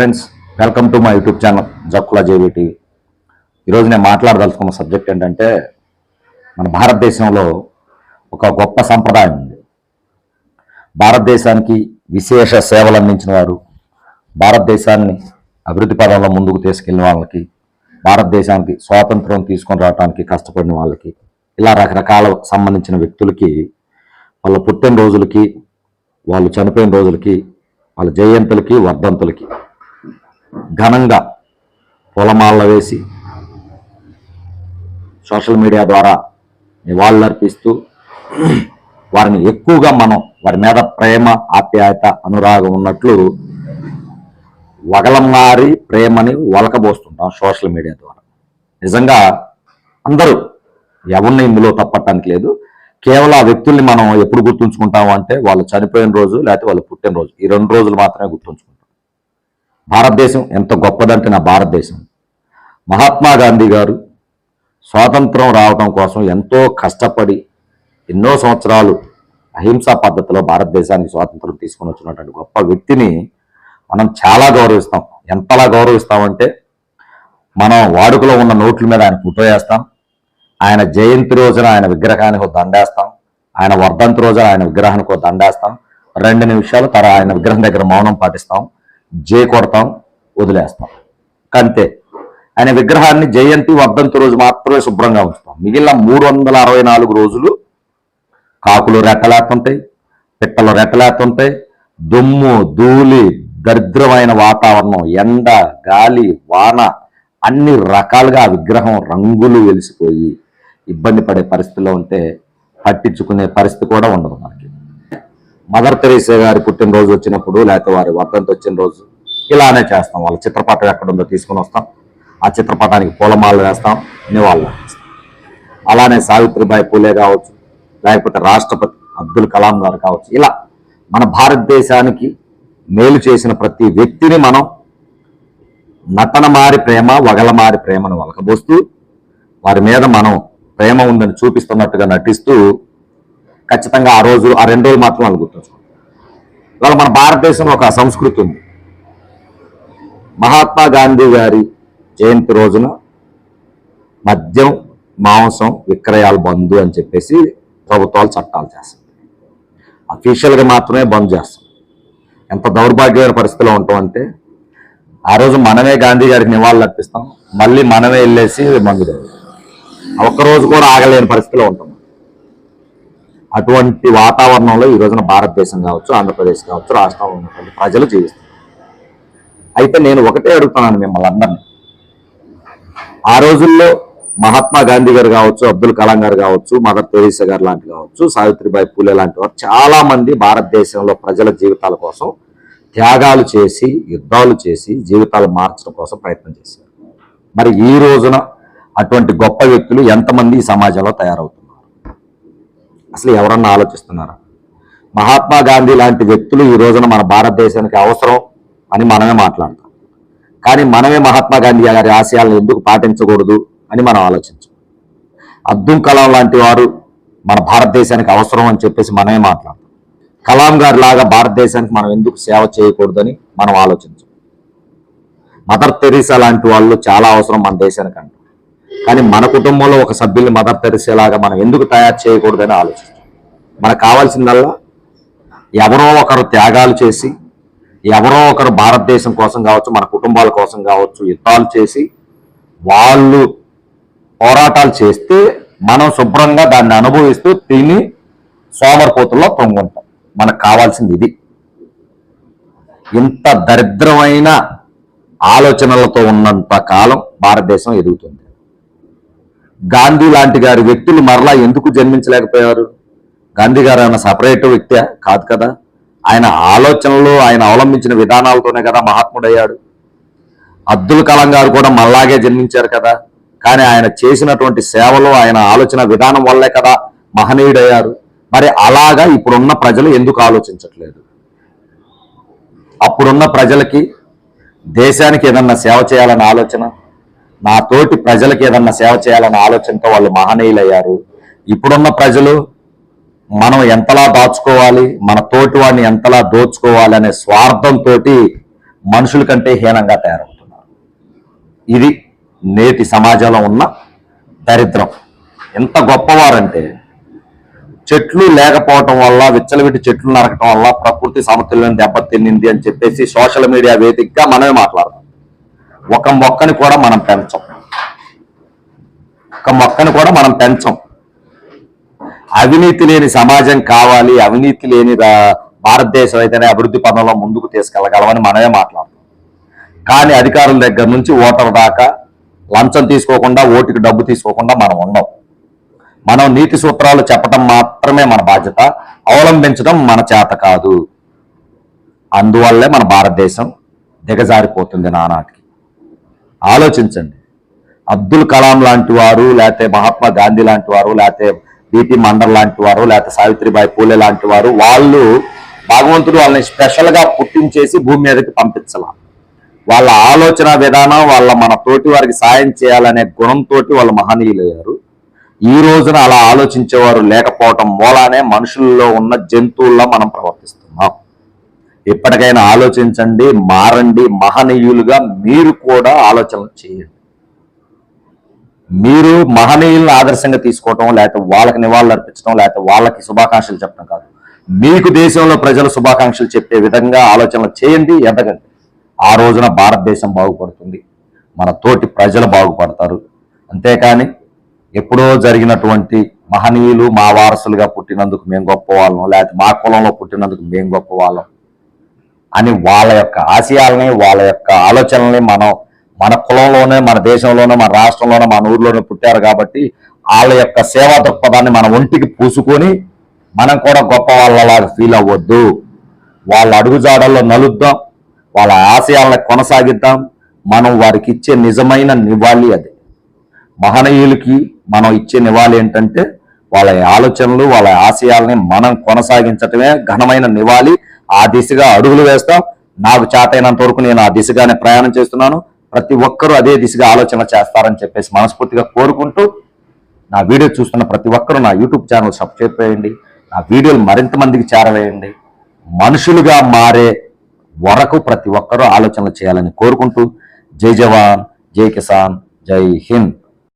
Friends welcome to మా YouTube channel Jakkula JV TV ఈరోజు నేను మాట్లాడదలుచుకున్న సబ్జెక్ట్ ఏంటంటే మన భారతదేశంలో ఒక గొప్ప సంప్రదాయం ఉంది. భారతదేశానికి విశేష సేవలు అందించిన వారు భారతదేశాన్ని అభివృద్ధి పదంలో ముందుకు తీసుకెళ్ళిన వాళ్ళకి భారతదేశానికి స్వాతంత్రం తీసుకొని రావడానికి కష్టపడిన వాళ్ళకి ఇలా రకరకాల సంబంధించిన వ్యక్తులకి వాళ్ళ పుట్టిన రోజులకి వాళ్ళు చనిపోయిన రోజులకి వాళ్ళ జయంతులకి వర్ధంతులకి ఘనంగా పొలమాల వేసి సోషల్ మీడియా ద్వారా నివాళులర్పిస్తూ వారిని ఎక్కువగా మనం వారి మీద ప్రేమ ఆప్యాయత అనురాగం ఉన్నట్లు వగలమారి ప్రేమని వలకబోస్తుంటాం సోషల్ మీడియా ద్వారా. నిజంగా అందరూ ఎవరిని ఇందులో తప్పటానికి లేదు. కేవలం ఆ వ్యక్తుల్ని మనం ఎప్పుడు గుర్తుంచుకుంటాము అంటే వాళ్ళు చనిపోయిన రోజు లేకపోతే వాళ్ళు పుట్టినరోజు. ఈ రెండు రోజులు మాత్రమే గుర్తుంచుకుంటాం. భారతదేశం ఎంత గొప్పదంటే నా భారతదేశం. మహాత్మా గాంధీ గారు స్వాతంత్రం రావడం కోసం ఎంతో కష్టపడి ఎన్నో సంవత్సరాలు అహింసా పద్ధతిలో భారతదేశానికి స్వాతంత్రం తీసుకొని వచ్చినటువంటి గొప్ప వ్యక్తిని మనం చాలా గౌరవిస్తాం. ఎంతలా గౌరవిస్తామంటే మనం వాడుకలో ఉన్న నోట్ల మీద ఆయన ఫోటో వేస్తాం. ఆయన జయంతి రోజున ఆయన విగ్రహానికి ఒక దండేస్తాం ఆయన వర్ధంతి రోజున ఆయన విగ్రహానికి ఒక దండేస్తాం రెండు నిమిషాలు తర ఆయన విగ్రహం దగ్గర మౌనం పాటిస్తాం. జే కొడతాం వదిలేస్తాం. కంతే. ఆయన విగ్రహాన్ని జయంతి వర్ధంతి రోజు మాత్రమే శుభ్రంగా ఉంచుతాం. మిగిలిన మూడు వందల అరవై నాలుగు రోజులు కాకులు రెట్టలేస్తుంటాయి పిట్టలు రెట్టలేస్తుంటాయి దుమ్ము ధూళి దరిద్రమైన వాతావరణం ఎండ గాలి వాన అన్ని రకాలుగా ఆ విగ్రహం రంగులు వెలిసిపోయి ఇబ్బంది పడే పరిస్థితిలో ఉంటే పట్టించుకునే పరిస్థితి కూడా ఉండదు మనకి. మదర్ తెరీసా గారి పుట్టినరోజు వచ్చినప్పుడు లేకపోతే వారి వర్ధంతి వచ్చిన రోజు ఇలానే చేస్తాం. వాళ్ళ చిత్రపటం ఎక్కడుందో తీసుకుని వస్తాం. ఆ చిత్రపటానికి పూలమాలలు వేస్తాం. నివాళులు అర్పిస్తాం. అలానే సావిత్రిబాయి పూలే కావచ్చు లేకపోతే రాష్ట్రపతి అబ్దుల్ కలాం గారు కావచ్చు. ఇలా మన భారతదేశానికి మేలు చేసిన ప్రతి వ్యక్తిని మనం నటన మారి ప్రేమ వగలమారి ప్రేమను వలకబోస్తూ వారి మీద మనం ప్రేమ ఉందని చూపిస్తున్నట్టుగా నటిస్తూ ఖచ్చితంగా ఆ రోజు ఆ రెండు రోజులు మాత్రం వాళ్ళు గుర్తుంచుకుంటాం ఇవాళ మన భారతదేశంలో ఒక సంస్కృతి ఉంది. మహాత్మా గాంధీ గారి జయంతి రోజున మద్యం మాంసం విక్రయాలు బంద్ అని చెప్పేసి ప్రభుత్వాలు చట్టాలు చేస్తాయి. అఫీషియల్గా మాత్రమే బంద్ చేస్తాం. ఎంత దౌర్భాగ్యమైన పరిస్థితిలో ఉంటాం అంటే ఆ రోజు మనమే గాంధీ గారికి నివాళులు అర్పిస్తాం మళ్ళీ మనమే వెళ్ళేసి మందు ఒక్కరోజు కూడా ఆగలేని పరిస్థితిలో ఉంటాం. అటువంటి వాతావరణంలో ఈ రోజున భారతదేశం కావచ్చు ఆంధ్రప్రదేశ్ కావచ్చు రాష్ట్రంలో ఉన్నటువంటి ప్రజలు జీవిస్తున్నారు. అయితే నేను ఒకటే అడుగుతున్నాను మిమ్మల్ని అందరినీ. ఆ రోజుల్లో మహాత్మా గాంధీ గారు కావచ్చు అబ్దుల్ కలాం గారు కావచ్చు మదర్ తెరీసా గారు లాంటి కావచ్చు సావిత్రిబాయి పూలే లాంటి వారు చాలా మంది భారతదేశంలో ప్రజల జీవితాల కోసం త్యాగాలు చేసి యుద్ధాలు చేసి జీవితాలు మార్చడం కోసం ప్రయత్నం చేశారు. మరి ఈ రోజున అటువంటి గొప్ప వ్యక్తులు ఎంతమంది ఈ సమాజంలో తయారవుతారు అసలు ఎవరన్నా ఆలోచిస్తున్నారా? మహాత్మా గాంధీ లాంటి వ్యక్తులు ఈ రోజున మన భారతదేశానికి అవసరం అని మనమే మాట్లాడతాం. కానీ మనమే మహాత్మా గాంధీ గారి ఆశయాలను ఎందుకు పాటించకూడదు అని మనం ఆలోచించాం. అబ్దుల్ కలాం లాంటి వారు మన భారతదేశానికి అవసరం అని చెప్పేసి మనమే మాట్లాడతాం. కలాం గారి లాగా భారతదేశానికి మనం ఎందుకు సేవ చేయకూడదని మనం ఆలోచించాం. మదర్ తెరీసా లాంటి వాళ్ళు చాలా అవసరం మన దేశానికి అంటాం కానీ మన కుటుంబంలో ఒక సభ్యుల్ని మదర్ తెరిసేలాగా మనం ఎందుకు తయారు చేయకూడదని ఆలోచిస్తాం. మనకు కావాల్సిందల్లా ఎవరో ఒకరు త్యాగాలు చేసి ఎవరో ఒకరు భారతదేశం కోసం కావచ్చు మన కుటుంబాల కోసం కావచ్చు యుద్ధాలు చేసి వాళ్ళు పోరాటాలు చేస్తే మనం శుభ్రంగా దాన్ని అనుభవిస్తూ తిని సోమరిపోతుల్లో తొంగుంటాం మనకు కావాల్సింది ఇది. ఇంత దరిద్రమైన ఆలోచనలతో ఉన్నంత కాలం భారతదేశం ఎదుగుతుంది. గాంధీ లాంటి గారి వ్యక్తులు మరలా ఎందుకు జన్మించలేకపోయారు? గాంధీ గారు ఆయన సపరేట్ వ్యక్తి కాదు కదా? ఆయన ఆలోచనలు ఆయన అవలంబించిన విధానాలతోనే కదా మహాత్ముడయ్యాడు. అబ్దుల్ కలాం గారు కూడా మళ్ళాగే జన్మించారు కదా? కానీ ఆయన చేసినటువంటి సేవలు ఆయన ఆలోచన విధానం వల్లే కదా మహనీయుడయ్యారు. మరి అలాగా ఇప్పుడున్న ప్రజలు ఎందుకు ఆలోచించట్లేదు? అప్పుడున్న ప్రజలకి దేశానికి ఏదన్నా సేవ చేయాలన్న ఆలోచన నా తోటి ప్రజలకు ఏదన్నా సేవ చేయాలన్న ఆలోచనతో వాళ్ళు మహనీయులయ్యారు. ఇప్పుడున్న ప్రజలు మనం ఎంతలా దాచుకోవాలి మన తోటి వాడిని ఎంతలా దోచుకోవాలి అనే స్వార్థంతో మనుషుల కంటే హీనంగా తయారవుతున్నారు. ఇది నేటి సమాజంలో ఉన్న దరిద్రం. ఎంత గొప్పవారంటే చెట్లు లేకపోవటం వల్ల విచ్చలవిటి చెట్లు నరకటం వల్ల ప్రకృతి సమతుల్యం దెబ్బతిన్నింది అని చెప్పేసి సోషల్ మీడియా వేదికగా మనమే మాట్లాడుతాం ఒక మొక్కని కూడా మనం పెంచం. ఒక మొక్కని కూడా మనం పెంచం. అవినీతి లేని సమాజం కావాలి అవినీతి లేని రా- భారతదేశం అయితేనే అభివృద్ధి పదంలో ముందుకు తీసుకెళ్ళగలమని మనమే మాట్లాడతాం. కానీ అధికారుల దగ్గర నుంచి ఓటర్ దాకా లంచం తీసుకోకుండా ఓటుకి డబ్బు తీసుకోకుండా మనం ఉన్నాం మనం నీతి సూత్రాలు చెప్పడం మాత్రమే మన బాధ్యత అవలంబించడం మన చేత కాదు. అందువల్లే మన భారతదేశం దిగజారిపోతుంది నానాటికి. ఆలోచించండి. అబ్దుల్ కలాం లాంటి వారు లేకపోతే మహాత్మా గాంధీ లాంటి వారు లేకపోతే బిపి మండల్ లాంటి వారు లేకపోతే సావిత్రిబాయి పూలే లాంటి వారు వాళ్ళు భగవంతుడు వాళ్ళని స్పెషల్గా పుట్టించేసి భూమి మీదకి పంపించాల. వాళ్ళ ఆలోచన విధానం వాళ్ళ మన తోటి వారికి సాయం చేయాలనే గుణంతో వాళ్ళు మహనీయులయ్యారు. ఈ రోజున అలా ఆలోచించేవారు లేకపోవటం మూలానే మనుషుల్లో ఉన్న జంతువుల్లో మనం ప్రవర్తిస్తాం ఇప్పటికైనా ఆలోచించండి మారండి మహనీయులుగా మీరు కూడా ఆలోచనలు చేయండి. మీరు మహనీయులను ఆదర్శంగా తీసుకోవటం లేకపోతే వాళ్ళకి నివాళులు అర్పించడం లేకపోతే వాళ్ళకి శుభాకాంక్షలు చెప్పడం కాదు. మీకు దేశంలో ప్రజలు శుభాకాంక్షలు చెప్పే విధంగా ఆలోచనలు చేయండి ఎదగండి. ఆ రోజున భారతదేశం బాగుపడుతుంది. మన తోటి ప్రజలు బాగుపడతారు. అంతేకాని ఎప్పుడో జరిగినటువంటి మహనీయులు మా వారసులుగా పుట్టినందుకు మేము గొప్ప వాళ్ళం లేకపోతే మా కులంలో పుట్టినందుకు మేము గొప్ప వాళ్ళం అని వాళ్ళ యొక్క ఆశయాలని వాళ్ళ యొక్క ఆలోచనల్ని మనం మన కులంలోనే మన దేశంలోనే మన రాష్ట్రంలోనే మన ఊర్లోనే పుట్టారు కాబట్టి వాళ్ళ యొక్క సేవా దృక్పథాన్ని మన ఒంటికి పూసుకొని మనం కూడా గొప్ప వాళ్ళలాగా ఫీల్ అవ్వద్దు. వాళ్ళ అడుగుజాడల్లో నలుద్దాం వాళ్ళ ఆశయాలను కొనసాగిద్దాం. మనం వారికి ఇచ్చే నిజమైన నివాళి అది. మహనీయులకి మనం ఇచ్చే నివాళి ఏంటంటే వాళ్ళ ఆలోచనలు వాళ్ళ ఆశయాల్ని మనం కొనసాగించటమే ఘనమైన నివాళి. ఆ దిశగా అడుగులు వేస్తాం నాకు చేతైనంత వరకు నేను ఆ దిశగానే ప్రయాణం చేస్తున్నాను. ప్రతి ఒక్కరూ అదే దిశగా ఆలోచన చేస్తారని చెప్పేసి మనస్ఫూర్తిగా కోరుకుంటూ నా వీడియో చూస్తున్న ప్రతి ఒక్కరూ నా యూట్యూబ్ ఛానల్ సబ్స్క్రైబ్ చేయండి. నా వీడియోలు మరింత మందికి చేరవేయండి. మనుషులుగా మారే వరకు ప్రతి ఒక్కరూ ఆలోచనలు చేయాలని కోరుకుంటూ జై జవాన్ జై కిసాన్ జై హింద్.